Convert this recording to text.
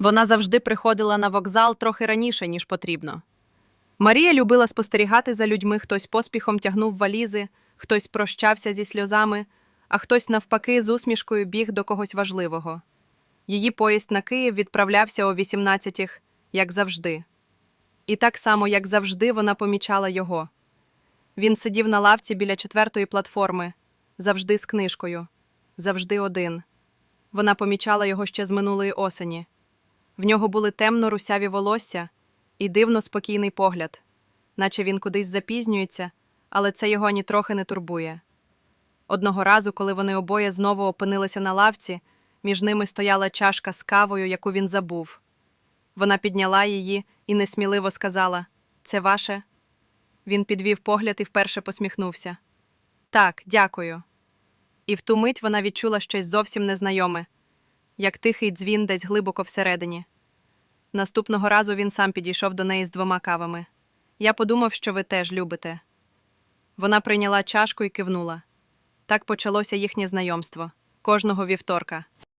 Вона завжди приходила на вокзал трохи раніше, ніж потрібно. Марія любила спостерігати за людьми, хтось поспіхом тягнув валізи, хтось прощався зі сльозами, а хтось, навпаки, з усмішкою біг до когось важливого. Її поїзд на Київ відправлявся о 18-х, як завжди. І так само, як завжди, вона помічала його. Він сидів на лавці біля четвертої платформи, завжди з книжкою, завжди один. Вона помічала його ще з минулої осені. В нього були темно русяві волосся і дивно спокійний погляд, наче він кудись запізнюється, але це його ані трохи не турбує. Одного разу, коли вони обоє знову опинилися на лавці, між ними стояла чашка з кавою, яку він забув. Вона підняла її і несміливо сказала: Це ваше? Він підвів погляд і вперше посміхнувся. Так, дякую. І в ту мить вона відчула щось зовсім незнайоме, як тихий дзвін десь глибоко всередині. Наступного разу він сам підійшов до неї з двома кавами. Я подумав, що ви теж любите. Вона прийняла чашку і кивнула. Так почалося їхнє знайомство кожного вівторка.